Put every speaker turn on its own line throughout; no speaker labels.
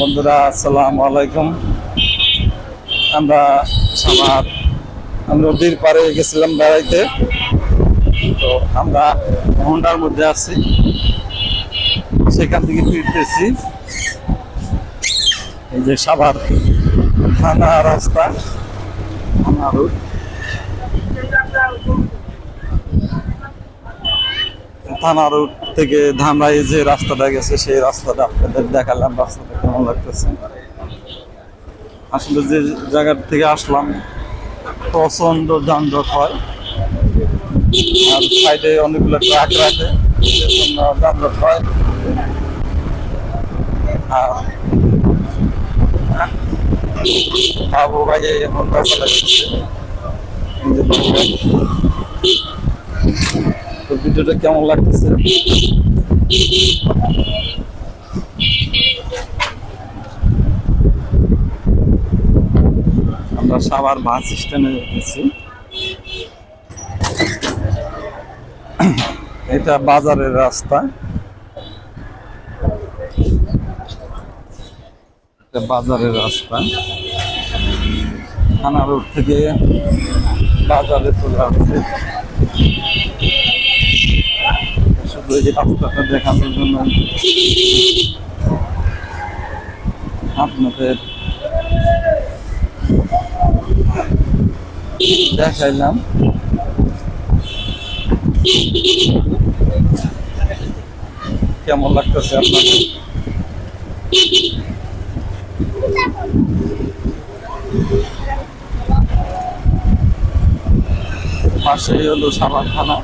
বন্ধুরা, আসসালামু আলাইকুম। আমরা সামার নদীর পাড়ে গেছিলাম বেড়াইতে। তো আমরা হোন্ডার মধ্যে আছি। সেখান থেকে ফিরতেছি। এই যে সাভার থানা রাস্তা, থানা রোড থানা রোড থেকে ধামরাই যে রাস্তাটা গেছে, সেই রাস্তাটা আপনাদের দেখালাম, রাস্তাটা কেমন লাগতেছে? আসলে যে জায়গা থেকে আসলাম প্রচণ্ড যানজট হয়। আর সাইডে অনেকগুলো ট্রাক রাখে যানজট হয়। আর এখন রাস্তা লাগছে তো ভিডিওটা কেমন লাগতেছে? আমরা সাভার বাস স্ট্যান্ডে গেছি। এটা বাজারের রাস্তা। এটা বাজারের রাস্তা। থানা রোড থেকে বাজারে চলে আসছে। শুধু এই রাস্তাটা দেখানোর জন্য আপনাদের দেখাইলাম কেমন লাগতেছে আপনাদের পাশেই হলো সাভার থানা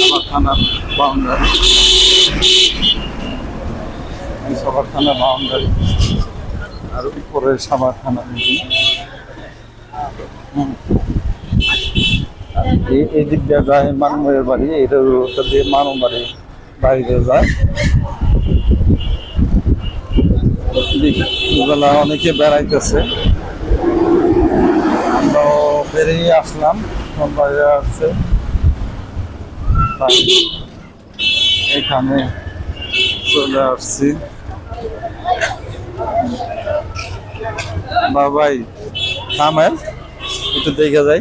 সাভার থানার বাউন্ডারি সাভার থানা বাউন্ডারি আর উপরে সাভার থানা এই দিক দিয়ে যায় মানময়ের বাড়ি, এটা ওটা দিয়ে মানব বাড়ি বাড়িতে যায়। বিকেলবেলা অনেকে বেড়াইতেছে। আমরাও বেরিয়ে আসলাম। এখন আছে। আসছে এখানে চলে আসছি। বাবাই থামেন একটু দেখা যাই।